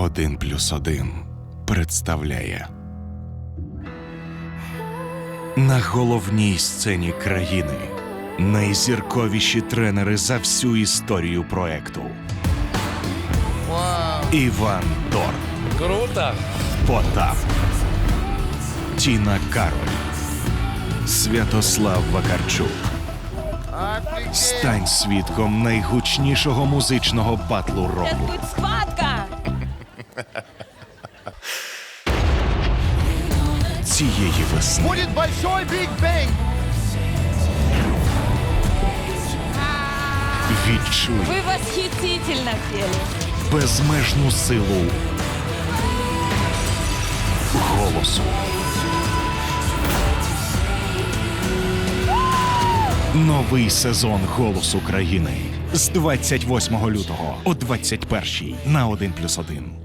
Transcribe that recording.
Один плюс один представляє на головній сцені країни найзірковіші тренери за всю історію проекту. Іван Дорн, Круто! Потап, Тіна Кароль, Святослав Вакарчук. Стань свідком найгучнішого музичного батлу року. Схватка! Цієї весни. Будет большой Биг Бэнг! Відчуй Вы восхитительно пели. безмежну силу голосу. Новий сезон Голос України з 28 лютого о 21 на 1+,1.